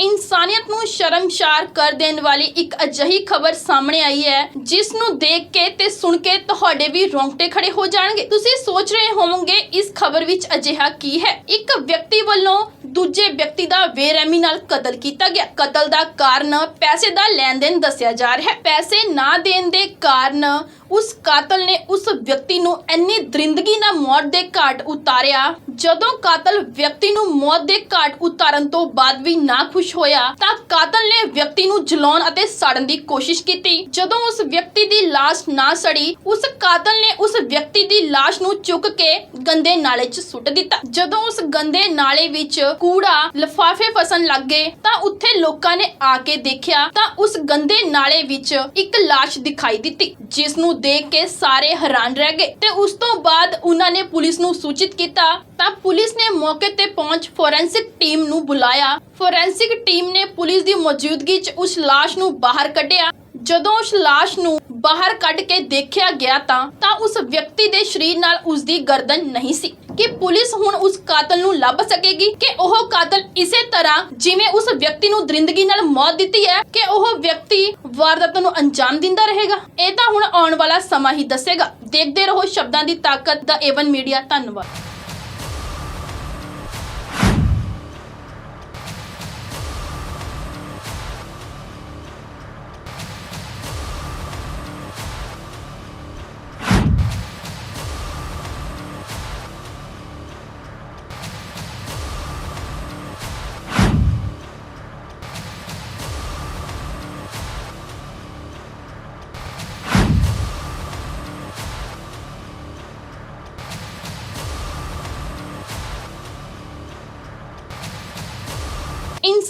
ਇਨਸਾਨੀਅਤ ਨੂੰ ਸ਼ਰਮਸ਼ਾਰ ਕਰ ਦੇਣ ਵਾਲੀ ਇੱਕ ਅਜਿਹੀ ਖਬਰ ਸਾਹਮਣੇ ਆਈ ਹੈ, ਜਿਸ ਨੂੰ ਦੇਖ ਕੇ ਤੇ ਸੁਣ ਕੇ ਤੁਹਾਡੇ ਵੀ ਰੋਂਗਟੇ ਖੜੇ ਹੋ ਜਾਣਗੇ। ਤੁਸੀਂ ਸੋਚ ਰਹੇ ਹੋਵੋਗੇ, ਇਸ ਖਬਰ ਵਿੱਚ ਅਜਿਹਾ ਕੀ ਹੈ? ਇੱਕ ਵਿਅਕਤੀ ਵੱਲੋਂ ਦੂਜੇ ਵਿਅਕਤੀ ਦਾ ਬੇਰਹਿਮੀ ਨਾਲ ਕਤਲ ਕੀਤਾ ਗਿਆ। ਕਤਲ ਦਾ ਕਾਰਨ ਪੈਸੇ ਦਾ ਲੈਣ ਦੇਣ ਦੱਸਿਆ ਜਾ ਰਿਹਾ ਹੈ। ਪੈਸੇ ਨਾ ਦੇਣ ਦੇ ਕਾਰਨ ਉਸ ਕਾਤਲ ਨੇ ਉਸ ਵਿਅਕਤੀ ਨੂੰ ਇੰਨੀ ਦਰਿੰਦਗੀ ਨਾਲ ਮੌਤ ਦੇ ਘਾਟ ਉਤਾਰਿਆ, ਜਦੋਂ ਕਾਤਲ ਵਿਅਕਤੀ ਨੂੰ ਮੌਤ ਦੇ ਘਾਟ ਉਤਾਰਨ ਤੋਂ ਬਾਅਦ ਵੀ ਨਾ ਖੁਸ਼ ਹੋਇਆ ਤਾਂ ਕਾਤਲ ਨੇ ਵਿਅਕਤੀ ਨੂੰ ਜਲਾਉਣ ਅਤੇ ਸਾੜਨ ਦੀ ਕੋਸ਼ਿਸ਼ ਕੀਤੀ। ਜਦੋਂ ਉਸ ਵਿਅਕਤੀ ਦੀ ਲਾਸ਼ ਨਾ ਸੜੀ, ਉਸ ਕਾਤਲ ਨੇ ਉਸ ਵਿਅਕਤੀ ਦੀ ਲਾਸ਼ ਨੂੰ ਚੁੱਕ ਕੇ ਗੰਦੇ ਨਾਲੇ 'ਚ ਸੁੱਟ ਦਿੱਤਾ। ਜਦੋਂ ਉਸ ਗੰਦੇ ਨਾਲੇ ਵਿੱਚ ਕੂੜਾ, ਲਫਾਫੇ ਫਸਣ ਲੱਗ ਗਏ, ਤਾਂ ਉੱਥੇ ਲੋਕਾਂ ਨੇ ਆ ਕੇ ਦੇਖਿਆ ਤਾਂ ਉਸ ਗੰਦੇ ਨਾਲੇ ਵਿੱਚ ਇੱਕ ਲਾਸ਼ ਦਿਖਾਈ ਦਿੱਤੀ, ਜਿਸ ਨੂੰ ਦੇਖ ਕੇ ਸਾਰੇ ਹੈਰਾਨ ਰਹਿ ਗਏ ਤੇ ਉਸ ਤੋਂ ਬਾਅਦ ਉਹਨਾਂ ਨੇ ਪੁਲਿਸ ਨੂੰ ਸੂਚਿਤ ਕੀਤਾ ਤਾਂ ਪੁਲਿਸ ਨੇ ਮੌਕੇ ਤੇ ਪਹੁੰਚ ਫੋਰੈਂਸਿਕ ਟੀਮ ਨੂੰ ਬੁਲਾਇਆ। ਫੋਰੈਂਸਿਕ ਟੀਮ ਨੇ ਪੁਲਿਸ ਦੀ ਮੌਜੂਦਗੀ 'ਚ ਉਸ ਲਾਸ਼ ਨੂੰ ਬਾਹਰ ਕੱਢਿਆ। ਜਦੋਂ ਉਸ ਲਾਸ਼ ਨੂੰ ਬਾਹਰ ਕੱਢ ਕੇ ਦੇਖਿਆ ਗਿਆ ਤਾਂ ਤਾਂ ਉਸ ਵਿਅਕਤੀ ਦੇ ਸਰੀਰ ਨਾਲ ਉਸ ਦੀ ਗਰਦਨ ਨਹੀਂ ਸੀ। ਕਿ ਪੁਲਿਸ ਹੁਣ ਉਸ ਕਾਤਲ ਨੂੰ ਲੱਭ ਸਕੇਗੀ? ਕਿ ਉਹ ਕਾਤਲ ਇਸੇ ਤਰ੍ਹਾਂ ਜਿਵੇਂ ਉਸ ਵਿਅਕਤੀ ਨੂੰ ਦਰਿੰਦਗੀ ਨਾਲ ਮੌਤ ਦਿੱਤੀ ਹੈ, ਕਿ ਉਹ ਵਿਅਕਤੀ ਵਾਰਦਾਤ ਨੂੰ ਅੰਜਾਮ ਦਿੰਦਾ ਰਹੇਗਾ? ਇਹ ਤਾਂ ਹੁਣ ਆਉਣ ਵਾਲਾ ਸਮਾਂ ਹੀ ਦੱਸੇਗਾ। ਦੇਖਦੇ ਰਹੋ ਸ਼ਬਦਾਂ ਦੀ ਤਾਕਤ ਦਾ ਏਵਨ ਮੀਡੀਆ ਧੰਨਵਾਦ।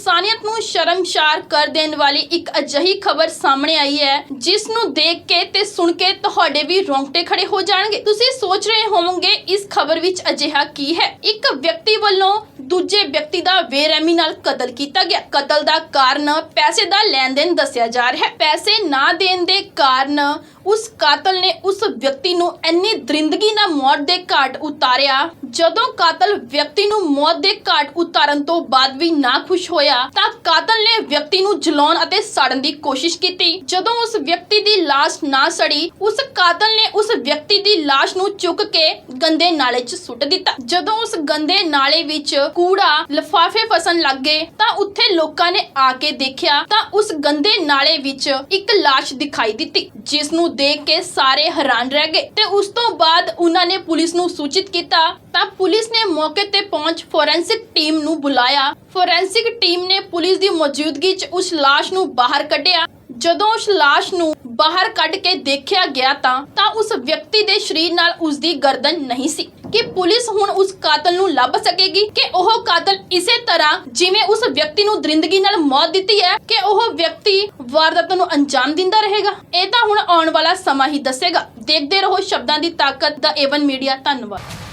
ਇਨਸਾਨੀਅਤ ਨੂੰ ਸ਼ਰਮਸ਼ਾਰ ਕਰ ਦੇਣ ਵਾਲੀ ਇੱਕ ਅਜਿਹੀ ਖਬਰ ਸਾਹਮਣੇ ਆਈ ਹੈ ਜਿਸ ਨੂੰ ਦੇਖ ਕੇ ਤੇ ਸੁਣ ਕੇ ਤੁਹਾਡੇ ਵੀ ਰੋਂਗਟੇ ਖੜੇ ਹੋ ਜਾਣਗੇ। ਤੁਸੀਂ ਸੋਚ ਰਹੇ ਹੋਵੋਗੇ, ਇਸ ਖਬਰ ਵਿੱਚ ਅਜਿਹਾ ਕੀ ਹੈ? ਇੱਕ ਵਿਅਕਤੀ ਵੱਲੋਂ ਦੂਜੇ ਵਿਅਕਤੀ ਦਾ ਬੇਰਹਿਮੀ ਨਾਲ ਕਤਲ ਕੀਤਾ ਗਿਆ। ਕਤਲ ਦਾ ਕਾਰਨ ਪੈਸੇ ਦਾ ਲੈਣ ਦੇਣ ਦੱਸਿਆ ਜਾ ਰਿਹਾ ਹੈ। ਪੈਸੇ ਨਾ ਦੇਣ ਦੇ ਕਾਰਨ ਉਸ ਕਾਤਲ ਨੇ ਉਸ ਵਿਅਕਤੀ ਨੂੰ ਇੰਨੀ ਦਰਿੰਦਗੀ ਨਾਲ ਮੌਤ ਦੇ ਘਾਟ ਉਤਾਰਿਆ, ਜਦੋਂ ਕਾਤਲ ਵਿਅਕਤੀ ਨੂੰ ਮੌਤ ਦੇ ਘਾਟ ਉਤਾਰਨ ਤੋਂ ਬਾਅਦ ਵੀ ਨਾ ਖੁਸ਼ ਹੋਇਆ। ਤਾਂ ਕਾਤਲ ਨੇ ਵਿਅਕਤੀ ਨੂੰ ਜਲਾਉਣ ਅਤੇ ਸਾੜਨ ਦੀ ਕੋਸ਼ਿਸ਼ ਕੀਤੀ। ਜਦੋਂ ਉਸ ਵਿਅਕਤੀ ਦੀ ਲਾਸ਼ ਨਾ ਸੜੀ, ਉਸ ਕਾਤਲ ਨੇ ਉਸ ਵਿਅਕਤੀ ਦੀ ਲਾਸ਼ ਨੂੰ ਚੁੱਕ ਕੇ ਗੰਦੇ ਨਾਲੇ 'ਚ ਸੁੱਟ ਦਿੱਤਾ। ਜਦੋਂ ਉਸ ਗੰਦੇ ਨਾਲੇ ਵਿੱਚ ਕੂੜਾ, ਲਫਾਫੇ ਫਸਣ ਲੱਗ ਤਾਂ ਉੱਥੇ ਲੋਕਾਂ ਨੇ ਆ ਕੇ ਦੇਖਿਆ ਤਾਂ ਉਸ ਗੰਦੇ ਨਾਲੇ ਵਿੱਚ ਇੱਕ ਲਾਸ਼ ਦਿਖਾਈ ਦਿੱਤੀ, ਜਿਸ ਨੂੰ ਦੇਖ ਕੇ ਸਾਰੇ ਹੈਰਾਨ ਰਹਿ ਗਏ ਤੇ ਉਸ ਤੋਂ ਬਾਅਦ ਉਹਨਾਂ ਨੇ ਪੁਲਿਸ ਨੂੰ ਸੂਚਿਤ ਕੀਤਾ ਤਾਂ ਪੁਲਿਸ ਨੇ ਮੌਕੇ ਤੇ ਪਹੁੰਚ ਫੋਰੈਂਸਿਕ ਟੀਮ ਨੂੰ ਬੁਲਾਇਆ। ਫੋਰੈਂਸਿਕ ਟੀਮ ਨੇ ਪੁਲਿਸ ਦੀ ਮੌਜੂਦਗੀ 'ਚ ਉਸ ਲਾਸ਼ ਨੂੰ ਬਾਹਰ ਕੱਢਿਆ। ਜਦੋਂ ਉਸ ਲਾਸ਼ ਨੂੰ ਬਾਹਰ ਕੱਢ ਕੇ ਦੇਖਿਆ ਗਿਆ ਤਾਂ ਤਾਂ ਉਸ ਵਿਅਕਤੀ ਦੇ ਸਰੀਰ ਨਾਲ ਉਸ ਦੀ ਗਰਦਨ ਨਹੀਂ ਸੀ। ਕਿ ਪੁਲਿਸ ਹੁਣ ਉਸ ਕਾਤਲ ਨੂੰ ਲੱਭ ਸਕੇਗੀ? ਕਿ ਉਹ ਕਾਤਲ ਇਸੇ ਤਰ੍ਹਾਂ ਜਿਵੇਂ ਉਸ ਵਿਅਕਤੀ ਨੂੰ ਦਰਿੰਦਗੀ ਨਾਲ ਮੌਤ ਦਿੱਤੀ ਹੈ, ਕਿ ਉਹ ਵਿਅਕਤੀ ਵਾਰਦਾਤ ਨੂੰ ਅੰਜਾਮ ਦਿੰਦਾ ਰਹੇਗਾ? ਇਹ ਤਾਂ ਹੁਣ ਆਉਣ ਵਾਲਾ ਸਮਾਂ ਹੀ ਦੱਸੇਗਾ। ਦੇਖਦੇ ਰਹੋ ਸ਼ਬਦਾਂ ਦੀ ਤਾਕਤ ਦਾ ਏਵਨ ਮੀਡੀਆ ਧੰਨਵਾਦ।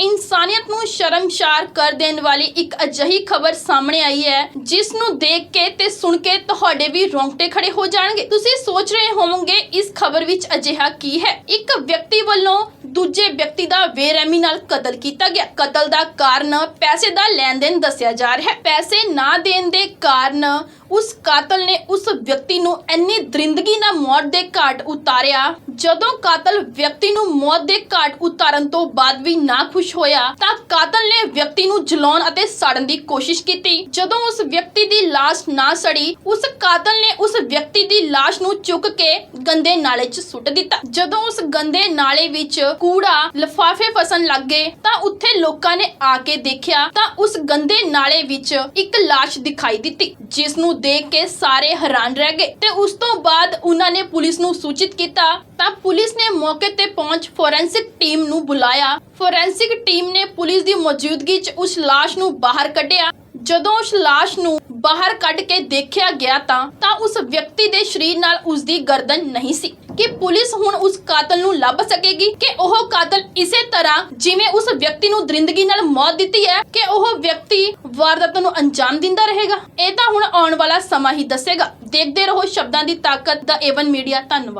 ਇਨਸਾਨੀਅਤ ਨੂੰ ਸ਼ਰਮਸ਼ਾਰ ਕਰ ਦੇਣ ਵਾਲੀ ਇੱਕ ਅਜਿਹੀ ਖਬਰ ਸਾਹਮਣੇ ਆਈ ਹੈ, ਜਿਸ ਨੂੰ ਦੇਖ ਕੇ ਤੇ ਸੁਣ ਕੇ ਤੁਹਾਡੇ ਵੀ ਰੋਂਗਟੇ ਖੜੇ ਹੋ ਜਾਣਗੇ। ਤੁਸੀਂ ਸੋਚ ਰਹੇ ਹੋਵੋਗੇ, ਇਸ ਖਬਰ ਵਿੱਚ ਅਜਿਹਾ ਕੀ ਹੈ? ਇੱਕ ਵਿਅਕਤੀ ਵੱਲੋਂ ਦੂਜੇ ਵਿਅਕਤੀ ਦਾ ਬੇਰਹਿਮੀ ਨਾਲ ਕਤਲ ਕੀਤਾ ਗਿਆ। ਕਤਲ ਦਾ ਕਾਰਨ ਪੈਸੇ ਦਾ ਲੈਣ ਦੇਣ ਦੱਸਿਆ ਜਾ ਰਿਹਾ ਹੈ। ਪੈਸੇ ਨਾ ਦੇਣ ਦੇ ਕਾਰਨ ਉਸ ਕਾਤਲ ਨੇ ਉਸ ਵਿਅਕਤੀ ਨੂੰ ਇੰਨੀ ਦਰਿੰਦਗੀ ਨਾਲ ਮੌਤ ਦੇ ਘਾਟ ਉਤਾਰਿਆ। ਜਦੋਂ ਕਾਤਲ ਵਿਅਕਤੀ ਨੂੰ ਮੌਤ ਦੇ ਘਾਟ ਉਤਾਰਨ ਤੋਂ ਬਾਅਦ ਵੀ ਨਾ ਖੁਸ਼ ਹੋਇਆ, ਤਾਂ ਕਾਤਲ ਨੇ ਵਿਅਕਤੀ ਨੂੰ ਜਲਾਉਣ ਅਤੇ ਸਾੜਨ ਦੀ ਕੋਸ਼ਿਸ਼ ਕੀਤੀ। ਜਦੋਂ ਉਸ ਵਿਅਕਤੀ ਦੀ ਲਾਸ਼ ਨਾ ਸੜੀ, ਉਸ ਕਾਤਲ ਨੇ ਉਸ ਵਿਅਕਤੀ ਦੀ ਲਾਸ਼ ਨੂੰ ਚੁੱਕ ਕੇ ਗੰਦੇ ਨਾਲੇ 'ਚ ਸੁੱਟ ਦਿੱਤਾ। ਜਦੋਂ ਉਸ ਗੰਦੇ ਨਾਲੇ ਵਿੱਚ ਕੂੜਾ, ਲਫਾਫੇ ਫਸਣ ਲੱਗ ਗਏ, ਤਾਂ ਉੱਥੇ ਲੋਕਾਂ ਨੇ ਆ ਕੇ ਦੇਖਿਆ, ਤਾਂ ਉਸ ਗੰਦੇ ਨਾਲੇ ਵਿੱਚ ਇੱਕ ਲਾਸ਼ ਦਿਖਾਈ ਦਿੱਤੀ, ਜਿਸ ਨੂੰ ਨੂੰ ਦੇਖ ਕੇ ਸਾਰੇ ਹੈਰਾਨ ਰਹਿ ਗਏ ਤੇ ਉਸ ਤੋਂ ਬਾਅਦ ਉਹਨਾਂ ਨੇ ਪੁਲਿਸ ਨੂੰ ਸੂਚਿਤ ਕੀਤਾ ਤਾਂ ਪੁਲਿਸ ਨੇ ਮੌਕੇ ਤੇ ਪਹੁੰਚ ਫੋਰੈਂਸਿਕ ਟੀਮ ਨੂੰ ਬੁਲਾਇਆ। ਫੋਰੈਂਸਿਕ ਟੀਮ ਨੇ ਪੁਲਿਸ ਦੀ ਮੌਜੂਦਗੀ 'ਚ ਉਸ ਲਾਸ਼ ਨੂੰ ਬਾਹਰ ਕੱਢਿਆ। ਜਦੋਂ ਉਸ ਲਾਸ਼ ਨੂੰ ਬਾਹਰ ਕੱਢ ਕੇ ਦੇਖਿਆ ਗਿਆ ਤਾਂ ਤਾਂ ਉਸ ਵਿਅਕਤੀ ਦੇ ਸਰੀਰ ਨਾਲ ਉਸ ਦੀ ਗਰਦਨ ਨਹੀਂ ਸੀ। ਕਿ ਪੁਲਿਸ ਹੁਣ ਉਸ ਕਾਤਲ ਨੂੰ ਲੱਭ ਸਕੇਗੀ? ਕਿ ਉਹ ਕਾਤਲ ਇਸੇ ਤਰ੍ਹਾਂ ਜਿਵੇਂ ਉਸ ਵਿਅਕਤੀ ਨੂੰ ਦਰਿੰਦਗੀ ਨਾਲ ਮੌਤ ਦਿੱਤੀ ਹੈ, ਕਿ ਉਹ ਵਿਅਕਤੀ ਵਾਰਦਾਤ ਨੂੰ ਅੰਜਾਮ ਦਿੰਦਾ ਰਹੇਗਾ? ਇਹ ਤਾਂ ਹੁਣ ਆਉਣ ਵਾਲਾ ਸਮਾਂ ਹੀ ਦੱਸੇਗਾ। ਦੇਖਦੇ ਰਹੋ ਸ਼ਬਦਾਂ ਦੀ ਤਾਕਤ ਦਾ ਏਵਨ ਮੀਡੀਆ ਧੰਨਵਾਦ।